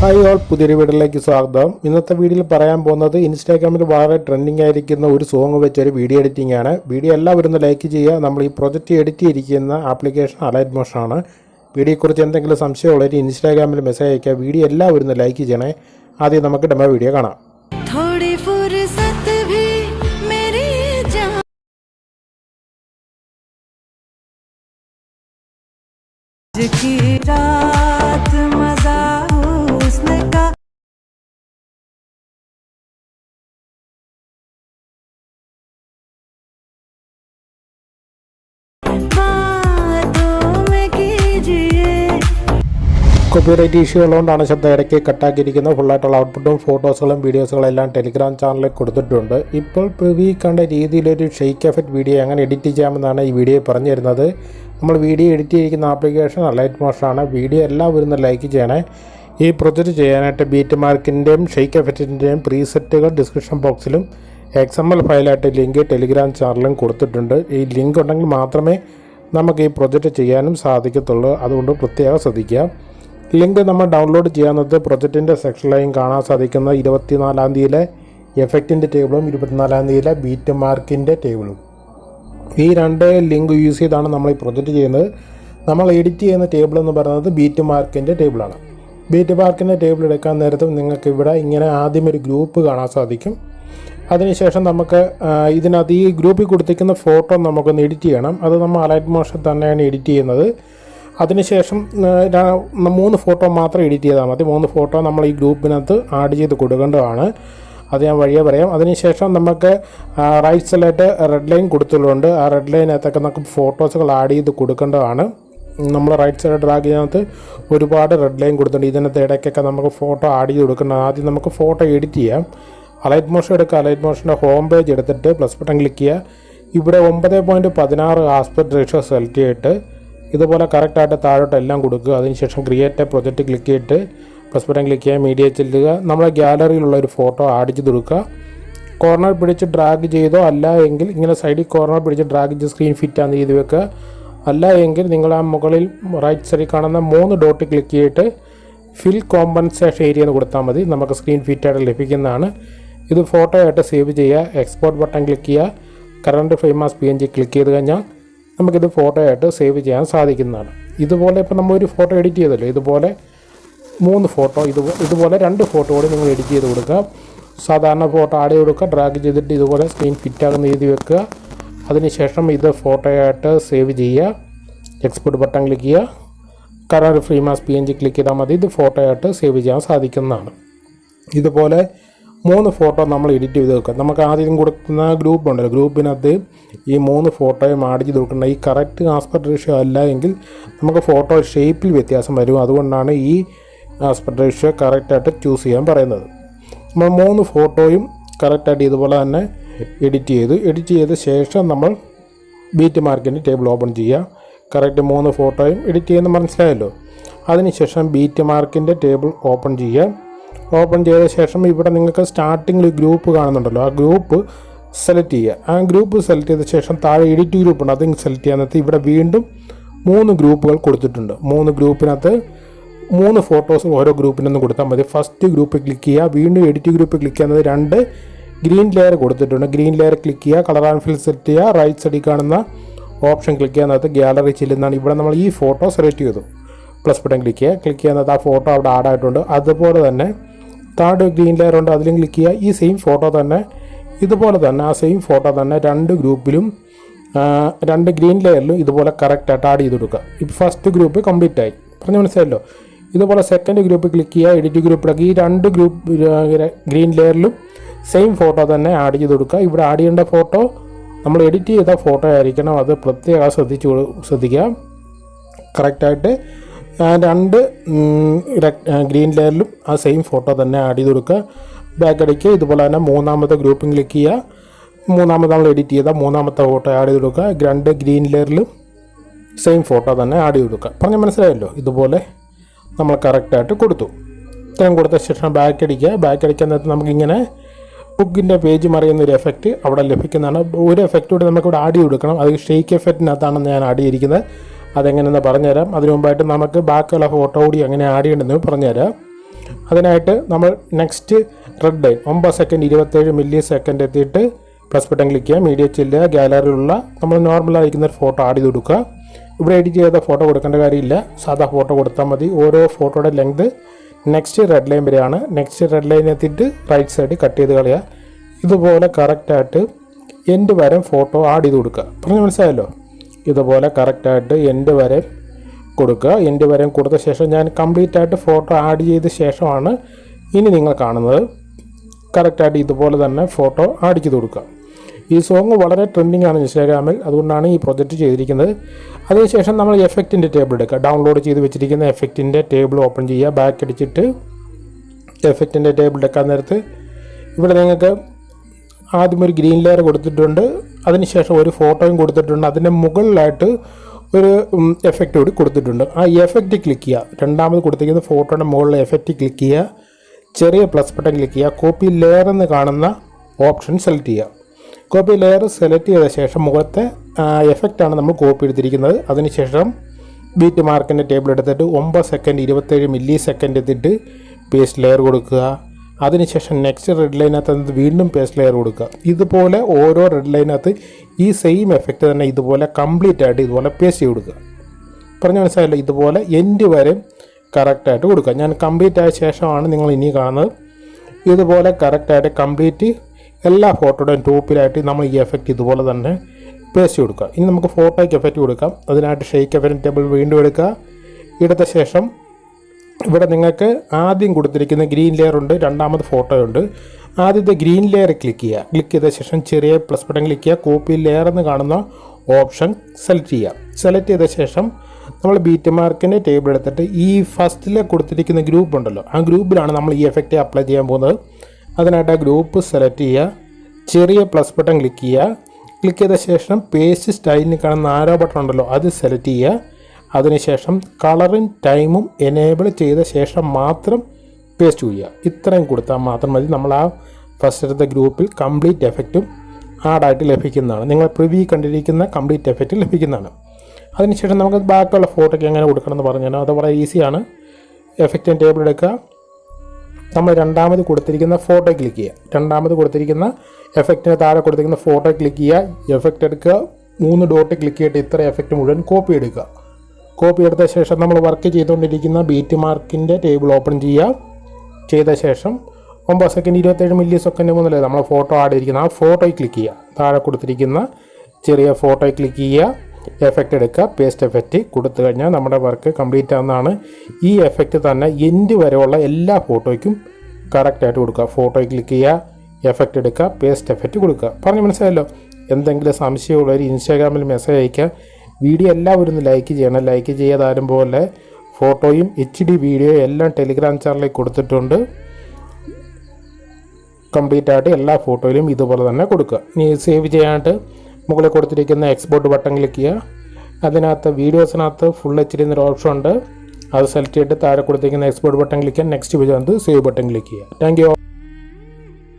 Hi all പുതിയൊരു വീഡിയോയിലേക്ക് സ്വാഗതം ഇന്നത്തെ വീഡിയോയിൽ പറയാൻ പോകുന്നത് ഇൻസ്റ്റാഗ്രാമിൽ വളരെ ട്രെൻഡിങ് ആയിരിക്കുന്ന ഒരു സോങ് വെച്ച ഒരു വീഡിയോ എഡിറ്റിംഗ് ആണ് വീഡിയോ എല്ലാവരും ഒന്ന് ലൈക്ക് ചെയ്യുക നമ്മൾ ഈ പ്രൊജക്റ്റ് എഡിറ്റ് ചെയ്തിരിക്കുന്ന ആപ്ലിക്കേഷൻ അലൈറ്റ് മോഷൻ ആണ് വീഡിയോയെക്കുറിച്ച് എന്തെങ്കിലും സംശയമുള്ളവർ ഇൻസ്റ്റാഗ്രാമിൽ മെസ്സേജ് അയക്കുക വീഡിയോ എല്ലാവരും ഒന്ന് ലൈക്ക് ചെയ്യണേ ആദ്യം നമുക്ക് ഡെമോ വീഡിയോ കാണാം थोड़ी फुर्सत भी मेरी जान आज की रात കോപ്പിറൈറ്റ് ഇഷ്യൂ ഉള്ളതുകൊണ്ടാണ് ശബ്ദം ഇടയ്ക്ക് കട്ടാക്കിയിരിക്കുന്നത് ഫുള്ളായിട്ടുള്ള ഔട്ട്പുട്ടും ഫോട്ടോസുകളും വീഡിയോസുകളും എല്ലാം ടെലിഗ്രാം ചാനലിൽ കൊടുത്തിട്ടുണ്ട്. ഇപ്പോൾ പ്രിവി കണ്ട രീതിയിലൊരു ഷെയ്ക്ക് എഫക്റ്റ് വീഡിയോ എങ്ങനെ എഡിറ്റ് ചെയ്യാമെന്നാണ് ഈ വീഡിയോ പറഞ്ഞു തരുന്നത് നമ്മൾ വീഡിയോ എഡിറ്റ് ചെയ്തിരിക്കുന്ന ആപ്ലിക്കേഷൻ അലൈറ്റ് മോഷനാണ് വീഡിയോ എല്ലാം ഒന്ന് ലൈക്ക് ചെയ്യണേ. ഈ പ്രൊജക്റ്റ് ചെയ്യാനായിട്ട് ബീറ്റ് മാർക്കിന്റെയും ഷെയ്ക്ക് എഫക്റ്റിന്റെയും പ്രീസെറ്റുകൾ ഡിസ്ക്രിപ്ഷൻ ബോക്സിലും എക്സ് എം എൽ ഫയലായിട്ട് ലിങ്ക് ടെലിഗ്രാം ചാനലിലും കൊടുത്തിട്ടുണ്ട്. ഈ ലിങ്ക് ഉണ്ടെങ്കിൽ മാത്രമേ നമുക്ക് ഈ പ്രൊജക്റ്റ് ചെയ്യാനും സാധിക്കത്തുള്ളൂ. അതുകൊണ്ട് പ്രത്യേകം ശ്രദ്ധിക്കുക. ലിങ്ക് നമ്മൾ ഡൗൺലോഡ് ചെയ്യാവുന്നത് പ്രൊജക്റ്റിന്റെ സെക്ഷനിലായും കാണാൻ സാധിക്കുന്ന ഇരുപത്തിനാലാം തീയതിയിലെ എഫക്റ്റിന്റെ ടേബിളും ഇരുപത്തിനാലാം തീയതിയിലെ ബീറ്റ് മാർക്കിന്റെ ടേബിളും ഈ രണ്ട് ലിങ്ക് യൂസ് ചെയ്താണ് നമ്മൾ ഈ പ്രൊജക്റ്റ് ചെയ്യുന്നത്. നമ്മൾ എഡിറ്റ് ചെയ്യുന്ന ടേബിൾ എന്ന് പറയുന്നത് ബീറ്റ് മാർക്കിന്റെ ടേബിളാണ് ബീറ്റ് മാർക്കിന്റെ ടേബിൾ എടുക്കാൻ നേരത്തും നിങ്ങൾക്ക് ഇവിടെ ഇങ്ങനെ ആദ്യം ഒരു ഗ്രൂപ്പ് കാണാൻ സാധിക്കും. അതിനുശേഷം നമുക്ക് ഇതിനകത്ത് ഈ ഗ്രൂപ്പിൽ കൊടുത്തിരിക്കുന്ന ഫോട്ടോ നമുക്കൊന്ന് എഡിറ്റ് ചെയ്യണം. അത് നമ്മൾ അലൈറ്റ് മോഷൻ തന്നെയാണ് എഡിറ്റ് ചെയ്യുന്നത്. അതിനുശേഷം മൂന്ന് ഫോട്ടോ മാത്രം എഡിറ്റ് ചെയ്താൽ മതി. മൂന്ന് ഫോട്ടോ നമ്മൾ ഈ ഗ്രൂപ്പിനകത്ത് ആഡ് ചെയ്ത് കൊടുക്കേണ്ടതാണ്. അത് ഞാൻ വഴിയെ പറയാം. അതിനുശേഷം നമുക്ക് റൈറ്റ് സൈഡിലായിട്ട് റെഡ് ലൈൻ കൊടുത്തിട്ടുണ്ട്. ആ റെഡ് ലൈനകത്തൊക്കെ നമുക്ക് ഫോട്ടോസുകൾ ആഡ് ചെയ്ത് കൊടുക്കേണ്ടതാണ്. നമ്മൾ റൈറ്റ് സൈഡ് ഡ്രാഗ് ചെയ്യുന്നത് ഒരുപാട് റെഡ് ലൈൻ കൊടുത്തിട്ടുണ്ട്. ഇതിനകത്ത് ഇടയ്ക്കൊക്കെ നമുക്ക് ഫോട്ടോ ആഡ് ചെയ്ത് കൊടുക്കണം ആദ്യം നമുക്ക് ഫോട്ടോ എഡിറ്റ് ചെയ്യാം. അലൈറ്റ് മോഷൻ എടുക്കുക. അലൈറ്റ് മോഷന്റെ ഹോം പേജ് എടുത്തിട്ട് പ്ലസ് ബട്ടൺ ക്ലിക്ക് ചെയ്യുക. ഇവിടെ ഒമ്പത് പോയിന്റ് പതിനാറ് ആസ്പെക്ട് റേഷ്യോ സെലക്ട് ചെയ്തിട്ട് ഇതുപോലെ കറക്റ്റായിട്ട് താഴോട്ട് എല്ലാം കൊടുക്കുക. അതിനുശേഷം ക്രിയേറ്റ് എ പ്രൊജക്റ്റ് ക്ലിക്ക് ചെയ്തിട്ട് പ്ലസ് ബട്ടൺ ക്ലിക്ക് ചെയ്യുക മീഡിയ ചെല്ലുക. നമ്മുടെ ഗ്യാലറിയിലുള്ള ഒരു ഫോട്ടോ ചെയ്ത് കൊടുക്കുക. കോർണർ പിടിച്ച് ഡ്രാഗ് ചെയ്തോ അല്ല എങ്കിൽ ഇങ്ങനെ സൈഡിൽ കോർണർ പിടിച്ച് ഡ്രാഗ് ചെയ്ത് സ്ക്രീൻ ഫിറ്റ് ആണ് ചെയ്ത് വെക്കുക. അല്ല എങ്കിൽ നിങ്ങൾ ആ മുകളിൽ റൈറ്റ് സൈഡിൽ കാണുന്ന മൂന്ന് ഡോട്ട് ക്ലിക്ക് ചെയ്തിട്ട് ഫിൽ കോമ്പൻസേഷൻ ഏരിയ എന്ന് കൊടുത്താൽ മതി. നമുക്ക് സ്ക്രീൻ ഫിറ്റായിട്ട് ലഭിക്കുന്നതാണ്. ഇത് ഫോട്ടോ ആയിട്ട് സേവ് ചെയ്യുക. എക്സ്പോർട്ട് ബട്ടൺ ക്ലിക്ക് ചെയ്യുക. Current frame as P N G click ചെയ്ത് കഴിഞ്ഞാൽ നമുക്കിത് ഫോട്ടോ ആയിട്ട് സേവ് ചെയ്യാൻ സാധിക്കുന്നതാണ്. ഇതുപോലെ ഇപ്പോൾ ഒരു ഫോട്ടോ എഡിറ്റ് ചെയ്തല്ലോ. ഇതുപോലെ മൂന്ന് ഫോട്ടോ ഇത് ഇതുപോലെ രണ്ട് ഫോട്ടോ കൂടി നിങ്ങൾ എഡിറ്റ് ചെയ്ത് കൊടുക്കുക. സാധാരണ ഫോട്ടോ ആഡ് ചെയ്ത് കൊടുക്കുക. ഡ്രാഗ് ചെയ്തിട്ട് ഇതുപോലെ സ്ക്രീൻ ഫിറ്റാകുന്ന രീതി വെക്കുക. അതിനുശേഷം ഇത് ഫോട്ടോയായിട്ട് സേവ് ചെയ്യുക. എക്സ്പോർട്ട് ബട്ടൺ ക്ലിക്ക് ചെയ്യുക. Current frame as P N G click ചെയ്താൽ മതി. ഇത് ഫോട്ടോയായിട്ട് സേവ് ചെയ്യാൻ സാധിക്കുന്നതാണ്. ഇതുപോലെ മൂന്ന് ഫോട്ടോ നമ്മൾ എഡിറ്റ് ചെയ്ത് വെക്കുക. നമുക്ക് ആദ്യം കൊടുക്കുന്ന ഗ്രൂപ്പ് ഉണ്ടല്ലോ. ഗ്രൂപ്പിനകത്ത് ഈ മൂന്ന് ഫോട്ടോയും ആഡ് ചെയ്ത് കൊടുക്കേണ്ട ഈ കറക്റ്റ് ആസ്പെക്ട് റേഷ്യോ അല്ല എങ്കിൽ നമുക്ക് ഫോട്ടോ ഷേപ്പിൽ വ്യത്യാസം വരും. അതുകൊണ്ടാണ് ഈ ആസ്പെക്ട് റേഷ്യോ കറക്റ്റായിട്ട് ചൂസ് ചെയ്യാൻ പറയുന്നത്. നമ്മൾ മൂന്ന് ഫോട്ടോയും കറക്റ്റായിട്ട് ഇതുപോലെ തന്നെ എഡിറ്റ് ചെയ്തു എഡിറ്റ് ചെയ്ത ശേഷം നമ്മൾ ബീറ്റ് മാർക്കിന്റെ ടേബിൾ ഓപ്പൺ ചെയ്യുക. കറക്റ്റ് മൂന്ന് ഫോട്ടോയും എഡിറ്റ് ചെയ്യുന്ന മനസ്സിലായല്ലോ? അതിനുശേഷം ബീറ്റ് മാർക്കിന്റെ ടേബിൾ ഓപ്പൺ ചെയ്യുക. ഓപ്പൺ ചെയ്ത ശേഷം ഇവിടെ നിങ്ങൾക്ക് സ്റ്റാർട്ടിങ്ങിൽ ഗ്രൂപ്പ് കാണുന്നുണ്ടല്ലോ. ആ ഗ്രൂപ്പ് സെലക്ട് ചെയ്യുക. ആ ഗ്രൂപ്പ് സെലക്ട് ചെയ്ത ശേഷം താഴെ എഡിറ്റ് ഗ്രൂപ്പ് ഉണ്ട്. അത് സെലക്ട് ചെയ്യാനകത്ത് ഇവിടെ വീണ്ടും മൂന്ന് ഗ്രൂപ്പുകൾ കൊടുത്തിട്ടുണ്ട്. മൂന്ന് ഗ്രൂപ്പിനകത്ത് മൂന്ന് ഫോട്ടോസ് ഓരോ ഗ്രൂപ്പിനൊന്നും കൊടുത്താൽ മതി. ഫസ്റ്റ് ഗ്രൂപ്പ് ക്ലിക്ക് ചെയ്യുക. വീണ്ടും എഡിറ്റ് ഗ്രൂപ്പ് ക്ലിക്ക് ചെയ്യുന്നത് രണ്ട് ഗ്രീൻ ലെയർ കൊടുത്തിട്ടുണ്ട്. ഗ്രീൻ ലെയർ ക്ലിക്ക് ചെയ്യുക. കളർ ആൻഡ് ഫിൽ സെറ്റ് ചെയ്യുക. റൈറ്റ് സൈഡിൽ കാണുന്ന ഓപ്ഷൻ ക്ലിക്ക് ചെയ്യുന്നതിനകത്ത് ഗ്യാലറി ചെല്ലുന്നതാണ്. ഇവിടെ നമ്മൾ ഈ ഫോട്ടോ സെലക്ട് ചെയ്തു. പ്ലസ് ബട്ടൺ ക്ലിക്ക് ചെയ്യുക. ക്ലിക്ക് ചെയ്യുന്നത് ആ ഫോട്ടോ അവിടെ ആഡ് ആയിട്ടുണ്ട്. അതുപോലെ തന്നെ താഴെ ഗ്രീൻ ലെയർ ഉണ്ട്. അതിലും ക്ലിക്ക് ചെയ്യുക. ഈ സെയിം ഫോട്ടോ തന്നെ ഇതുപോലെ തന്നെ ആ സെയിം ഫോട്ടോ തന്നെ രണ്ട് ഗ്രൂപ്പിലും രണ്ട് ഗ്രീൻ ലെയറിലും ഇതുപോലെ കറക്റ്റായിട്ട് ആഡ് ചെയ്ത് കൊടുക്കുക ഇപ്പോൾ ഫസ്റ്റ് ഗ്രൂപ്പ് കംപ്ലീറ്റ് ആയി. പറഞ്ഞു മനസ്സിലായല്ലോ? ഇതുപോലെ സെക്കൻഡ് ഗ്രൂപ്പ് ക്ലിക്ക് ചെയ്യുക എഡിറ്റ് ഗ്രൂപ്പിലൊക്കെ ഈ രണ്ട് ഗ്രൂപ്പ് ഗ്രീൻ ലെയറിലും സെയിം ഫോട്ടോ തന്നെ ആഡ് ചെയ്ത് കൊടുക്കുക ഇവിടെ ആഡ് ചെയ്യേണ്ട ഫോട്ടോ നമ്മൾ എഡിറ്റ് ചെയ്ത ഫോട്ടോ ആയിരിക്കണം. അത് പ്രത്യേകം ശ്രദ്ധിച്ചു ശ്രദ്ധിക്കുക. കറക്റ്റായിട്ട് രണ്ട് ഗ്രീൻ ലെയറിലും ആ സെയിം ഫോട്ടോ തന്നെ ആഡ് ചെയ്ത് കൊടുക്കുക. ബാക്ക് അടിക്കുക ഇതുപോലെ തന്നെ മൂന്നാമത്തെ ഗ്രൂപ്പും ക്ലിക്ക് ചെയ്യുക. മൂന്നാമത്തെ നമ്മൾ എഡിറ്റ് ചെയ്ത മൂന്നാമത്തെ ഫോട്ടോ ആഡ് ചെയ്ത് കൊടുക്കുക. രണ്ട് ഗ്രീൻ ലെയറിലും സെയിം ഫോട്ടോ തന്നെ ആഡ് ചെയ്ത് കൊടുക്കുക. പറഞ്ഞാൽ മനസ്സിലായല്ലോ? ഇതുപോലെ നമ്മൾ കറക്റ്റായിട്ട് കൊടുത്തു. ഇത്രയും കൊടുത്ത ശേഷം ബാക്ക് അടിക്കുക ബാക്ക് അടിക്കാൻ നേരത്തെ നമുക്കിങ്ങനെ ബുക്കിന്റെ പേജ് മറിയുന്ന ഒരു എഫക്റ്റ് അവിടെ ലഭിക്കുന്നതാണ്. ഒരു എഫക്റ്റ് കൂടി നമുക്കിവിടെ ആഡ് ചെയ്ത് കൊടുക്കണം. അത് ഷെയ്ക്ക് എഫക്റ്റിനകത്താണ് ഞാൻ ആഡ് ചെയ്തിരിക്കുന്നത്. അതെങ്ങനെയെന്ന് പറഞ്ഞുതരാം. അതിനു മുമ്പായിട്ട് നമുക്ക് ബാക്കിയുള്ള ഫോട്ടോ കൂടി അങ്ങനെ ആഡ് ചെയ്യണമെന്ന് പറഞ്ഞുതരാം. അതിനായിട്ട് നമ്മൾ നെക്സ്റ്റ് റെഡ് ലൈൻ ഒമ്പത് സെക്കൻഡ് ഇരുപത്തേഴ് മില്ലി സെക്കൻഡ് എത്തിയിട്ട് പ്ലസ് ബട്ടൺ ക്ലിക്ക് ചെയ്യാം മീഡിയ ചെല്ലുക. ഗാലറിയിലുള്ള നമ്മൾ നോർമലായിരിക്കുന്ന ഒരു ഫോട്ടോ ആഡ് ചെയ്ത് കൊടുക്കുക. ഇവിടെ എഡിറ്റ് ചെയ്ത ഫോട്ടോ കൊടുക്കേണ്ട കാര്യമില്ല. സാധാ ഫോട്ടോ കൊടുത്താൽ മതി. ഓരോ ഫോട്ടോയുടെ ലെങ്ത് നെക്സ്റ്റ് റെഡ് ലൈൻ വരെയാണ്. നെക്സ്റ്റ് റെഡ് ലൈൻ എത്തിയിട്ട് റൈറ്റ് സൈഡ് കട്ട് ചെയ്ത് കളയുക. ഇതുപോലെ കറക്റ്റായിട്ട് എൻഡ് വരെ ഫോട്ടോ ആഡ് ചെയ്ത് കൊടുക്കുക. പറഞ്ഞു മനസ്സിലായല്ലോ? ഇതുപോലെ കറക്റ്റായിട്ട് എൻഡ് വരെ കൊടുക്കുക. എൻഡ് വരെ കൊടുത്ത ശേഷം ഞാൻ കംപ്ലീറ്റ് ആയിട്ട് ഫോട്ടോ ആഡ് ചെയ്ത ശേഷമാണ് ഇനി നിങ്ങൾ കാണുന്നത്. കറക്റ്റായിട്ട് ഇതുപോലെ തന്നെ ഫോട്ടോ ആഡ് ചെയ്ത് കൊടുക്കുക. ഈ സോങ് വളരെ ട്രെൻഡിങ് ആണ് ഇൻസ്റ്റാഗ്രാമിൽ. അതുകൊണ്ടാണ് ഈ പ്രൊജക്റ്റ് ചെയ്തിരിക്കുന്നത്. അതിനുശേഷം നമ്മൾ എഫക്റ്റിന്റെ ടേബിൾ എടുക്കുക. ഡൗൺലോഡ് ചെയ്ത് വെച്ചിരിക്കുന്ന എഫക്റ്റിന്റെ ടേബിൾ ഓപ്പൺ ചെയ്യുക. ബാക്ക് അടിച്ചിട്ട് എഫക്റ്റിന്റെ ടേബിൾ എടുക്കാൻ നേരത്ത് ഇവിടെ നിങ്ങൾക്ക് ആദ്യം ഒരു ഗ്രീൻ ലെയർ കൊടുത്തിട്ടുണ്ട്. അതിനുശേഷം ഒരു ഫോട്ടോയും കൊടുത്തിട്ടുണ്ട്. അതിന്റെ മുകളിലായിട്ട് ഒരു എഫക്റ്റ് കൂടി കൊടുത്തിട്ടുണ്ട്. ആ എഫക്റ്റ് ക്ലിക്ക് ചെയ്യുക. രണ്ടാമത് കൊടുത്തിരിക്കുന്ന ഫോട്ടോയുടെ മുകളിൽ എഫക്റ്റ് ക്ലിക്ക് ചെയ്യുക. ചെറിയ പ്ലസ് ബട്ടൺ ക്ലിക്ക് ചെയ്യുക. കോപ്പി ലെയർ എന്ന് കാണുന്ന ഓപ്ഷൻ സെലക്ട് ചെയ്യുക. കോപ്പി ലെയർ സെലക്ട് ചെയ്ത ശേഷം മുഖത്തെ എഫക്റ്റാണ് നമ്മൾ കോപ്പി എടുത്തിരിക്കുന്നത്. അതിനുശേഷം ബീറ്റ് മാർക്കിന്റെ ടേബിൾ എടുത്തിട്ട് ഒമ്പത് സെക്കൻഡ് ഇരുപത്തേഴ് മില്ലി സെക്കൻഡ് എത്തിയിട്ട് പേസ്റ്റ് ലെയർ കൊടുക്കുക. അതിനുശേഷം നെക്സ്റ്റ് റെഡ് ലൈനകത്ത് വീണ്ടും പേസ്റ്റ് ലെയർ കൊടുക്കുക. ഇതുപോലെ ഓരോ റെഡ് ലൈനകത്ത് ഈ സെയിം എഫക്റ്റ് തന്നെ ഇതുപോലെ കംപ്ലീറ്റ് ആയിട്ട് ഇതുപോലെ പേസ്റ്റ് ചെയ്ത് കൊടുക്കുക. പറഞ്ഞ മനസ്സിലായല്ലോ? ഇതുപോലെ എൻഡ് വരെ കറക്റ്റായിട്ട് കൊടുക്കുക. ഞാൻ കംപ്ലീറ്റ് ആയ ശേഷമാണ് നിങ്ങൾ ഇനി കാണുന്നത്. ഇതുപോലെ കറക്റ്റായിട്ട് കംപ്ലീറ്റ് എല്ലാ ഫോട്ടോയുടെയും ടോപ്പിലായിട്ട് നമ്മൾ ഈ എഫക്റ്റ് ഇതുപോലെ തന്നെ പേസ്റ്റ് കൊടുക്കുക. ഇനി നമുക്ക് ഫോട്ടോയ്ക്ക് എഫക്റ്റ് കൊടുക്കാം. അതിനായിട്ട് ഷെയ്ക്ക് എഫക്റ്റ് ടേബിൾ വീണ്ടും എടുക്കുക. ഇടത്ത ശേഷം ഇവിടെ നിങ്ങൾക്ക് ആദ്യം കൊടുത്തിരിക്കുന്ന ഗ്രീൻ ലെയർ ഉണ്ട് രണ്ടാമത് ഫോട്ടോ ഉണ്ട്. ആദ്യത്തെ ഗ്രീൻ ലെയർ ക്ലിക്ക് ചെയ്യുക. ക്ലിക്ക് ചെയ്ത ശേഷം ചെറിയ പ്ലസ് ബട്ടൺ ക്ലിക്ക് ചെയ്യുക. കോപ്പി ലെയർ എന്ന് കാണുന്ന ഓപ്ഷൻ സെലക്ട് ചെയ്യുക. സെലക്ട് ചെയ്ത ശേഷം നമ്മൾ ബീറ്റ് മാർക്കിന്റെ ടേബിൾ എടുത്തിട്ട് ഈ ഫസ്റ്റിൽ കൊടുത്തിരിക്കുന്ന ഗ്രൂപ്പ് ഉണ്ടല്ലോ ആ ഗ്രൂപ്പിലാണ് നമ്മൾ ഈ എഫക്റ്റ് അപ്ലൈ ചെയ്യാൻ പോകുന്നത്. അതിനായിട്ട് ആ ഗ്രൂപ്പ് സെലക്ട് ചെയ്യുക. ചെറിയ പ്ലസ് ബട്ടൺ ക്ലിക്ക് ചെയ്യുക. ക്ലിക്ക് ചെയ്ത ശേഷം പേസ്റ്റ് സ്റ്റൈലിന് കാണുന്ന ആരോ ബട്ടൺ ഉണ്ടല്ലോ അത് സെലക്ട് ചെയ്യുക. അതിനുശേഷം കളറിങ് ടൈമും എനേബിൾ ചെയ്ത ശേഷം മാത്രം പേസ്റ്റ് ചെയ്യുക. ഇത്രയും കൊടുത്താൽ മാത്രം മതി. നമ്മൾ ആ ഫസ്റ്റത്തെ ഗ്രൂപ്പിൽ കംപ്ലീറ്റ് എഫക്റ്റും ആഡായിട്ട് ലഭിക്കുന്നതാണ്. നിങ്ങൾ പ്രിവ്യൂ കണ്ടിരിക്കുന്ന കംപ്ലീറ്റ് എഫക്റ്റ് ലഭിക്കുന്നതാണ്. അതിനുശേഷം നമുക്ക് ബാക്കിയുള്ള ഫോട്ടോയ്ക്ക് എങ്ങനെ കൊടുക്കണം എന്ന് പറഞ്ഞാൽ അത് വളരെ ഈസിയാണ് എഫക്റ്റിന്റെ ടേബിൾ എടുക്കുക. നമ്മൾ രണ്ടാമത് കൊടുത്തിരിക്കുന്ന ഫോട്ടോ ക്ലിക്ക് ചെയ്യുക. രണ്ടാമത് കൊടുത്തിരിക്കുന്ന എഫക്റ്റിന് താഴെ കൊടുത്തിരിക്കുന്ന ഫോട്ടോ ക്ലിക്ക് ചെയ്യുക. എഫക്റ്റ് എടുക്കുക. മൂന്ന് ഡോട്ട് ക്ലിക്ക് ചെയ്തിട്ട് ഇത്ര എഫക്റ്റ് മുഴുവൻ കോപ്പി എടുക്കുക. കോപ്പി എടുത്ത ശേഷം നമ്മൾ വർക്ക് ചെയ്തുകൊണ്ടിരിക്കുന്ന ബീറ്റ് മാർക്കിന്റെ ടേബിൾ ഓപ്പൺ ചെയ്യുക. ചെയ്ത ശേഷം ഒമ്പത് സെക്കൻഡ് ഇരുപത്തേഴ് മില്ലി സെക്കൻഡ് മുതലേ നമ്മൾ ഫോട്ടോ ആഡ് ചെയ്തിരിക്കുന്ന ആ ഫോട്ടോയിൽ ക്ലിക്ക് ചെയ്യുക. താഴെ കൊടുത്തിരിക്കുന്ന ചെറിയ ഫോട്ടോയിൽ ക്ലിക്ക് ചെയ്യുക. എഫക്റ്റ് എടുക്കുക. പേസ്റ്റ് എഫക്റ്റ് കൊടുത്തു കഴിഞ്ഞാൽ നമ്മുടെ വർക്ക് കംപ്ലീറ്റ് ആവുന്നതാണ്. ഈ എഫക്റ്റ് തന്നെ എൻഡ് വരെയുള്ള എല്ലാ ഫോട്ടോയ്ക്കും കറക്റ്റായിട്ട് കൊടുക്കുക. ഫോട്ടോയിൽ ക്ലിക്ക് ചെയ്യുക. എഫക്റ്റ് എടുക്കുക. പേസ്റ്റ് എഫക്റ്റ് കൊടുക്കുക. പറഞ്ഞ് മനസ്സിലായല്ലോ? എന്തെങ്കിലും സംശയമുള്ളവർ ഇൻസ്റ്റാഗ്രാമിൽ മെസ്സേജ് അയക്കുക വീഡിയോ എല്ലാവരും ഒന്ന് ലൈക്ക് ചെയ്യണം. ലൈക്ക് ചെയ്യാതാരും പോലെ ഫോട്ടോയും എച്ച് ഡി വീഡിയോയും എല്ലാം ടെലിഗ്രാം ചാനലിൽ കൊടുത്തിട്ടുണ്ട്. കംപ്ലീറ്റ് ആയിട്ട് എല്ലാ ഫോട്ടോയിലും ഇതുപോലെ തന്നെ കൊടുക്കുക. ഇനി സേവ് ചെയ്യാനായിട്ട് മുകളിൽ കൊടുത്തിരിക്കുന്ന എക്സ്പോർട്ട് ബട്ടൺ ക്ലിക്ക് ചെയ്യുക. അതിനകത്ത് വീഡിയോസിനകത്ത് ഫുൾ എച്ച് ഡി എന്നൊരു ഓപ്ഷൻ ഉണ്ട്. അത് സെലക്ട് ചെയ്തിട്ട് താഴെ കൊടുത്തിരിക്കുന്ന എക്സ്പോർട്ട് ബട്ടൺ ക്ലിക്ക് ചെയ്യുക. നെക്സ്റ്റ് വന്ന് സേവ് ബട്ടൺ ക്ലിക്ക് ചെയ്യുക. താങ്ക്